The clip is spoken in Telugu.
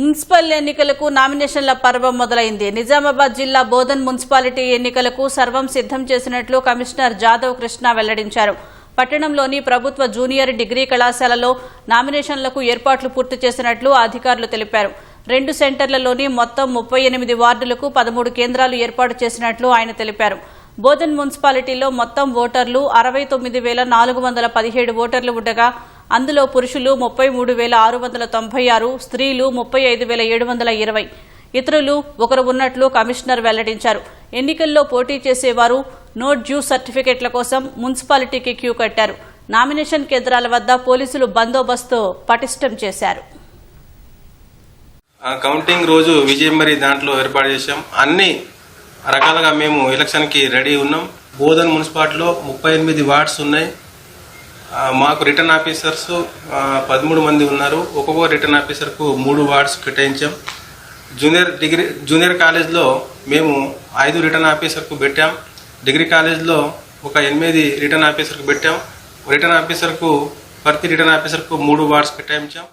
మున్సిపల్ ఎన్నికలకు నామినేషన్ల పర్వం మొదలైంది. నిజామాబాద్ జిల్లా బోధన్ మున్సిపాలిటీ ఎన్నికలకు సర్వం సిద్దం చేసినట్లు కమిషనర్ జాదవ్ కృష్ణ వెల్లడించారు. పట్టణంలోని ప్రభుత్వ జూనియర్ డిగ్రీ కళాశాలలో నామినేషన్లకు ఏర్పాట్లు పూర్తి చేసినట్లు అధికారులు తెలిపారు. రెండు సెంటర్లలోని మొత్తం ముప్పై ఎనిమిది వార్డులకు పదమూడు కేంద్రాలు ఏర్పాటు చేసినట్లు ఆయన తెలిపారు. బోధన్ మున్సిపాలిటీలో మొత్తం ఓటర్లు అరవై తొమ్మిది వేల నాలుగు వందల పదిహేడు ఓటర్లు ఉండగా అందులో పురుషులు ముప్పై మూడు వేల ఆరు వందల తొంభై ఆరు స్త్రీలు ముప్పై ఐదు వేల ఏడు వందల ఇరవై. ఇతరులు ఒకరు ఉన్నట్లు కమిషనర్ వెల్లడించారు. ఎన్నికల్లో పోటీ చేసేవారు నో డ్యూ సర్టిఫికెట్ల కోసం మున్సిపాలిటీకి క్యూ కట్టారు. నామినేషన్ కేంద్రాల వద్ద పోలీసులు బందోబస్తు పటిష్టం చేశారు. కౌంటింగ్ రోజు విజయం మరి దాంట్లో ఏర్పాటు చేశాం. అన్ని రకాలుగా మేము ఎలక్షన్కి రెడీ ఉన్నాం. బోధన్ మున్సిపాలిటీలో ముప్పై ఎనిమిది వార్డ్స్ ఉన్నాయి. మాకు రిటర్న్ ఆఫీసర్స్ పదమూడు మంది ఉన్నారు. ఒక్కొక్క రిటర్న్ ఆఫీసర్కు మూడు వార్డ్స్ కేటాయించాం. జూనియర్ డిగ్రీ జూనియర్ కాలేజ్లో మేము ఐదు రిటర్న్ ఆఫీసర్కు పెట్టాం. డిగ్రీ కాలేజ్లో ఒక ఎనిమిది రిటర్న్ ఆఫీసర్కు పెట్టాం. రిటర్న్ ఆఫీసర్కు ప్రతి రిటర్న్ ఆఫీసర్కు మూడు వార్డ్స్ కేటాయించాం.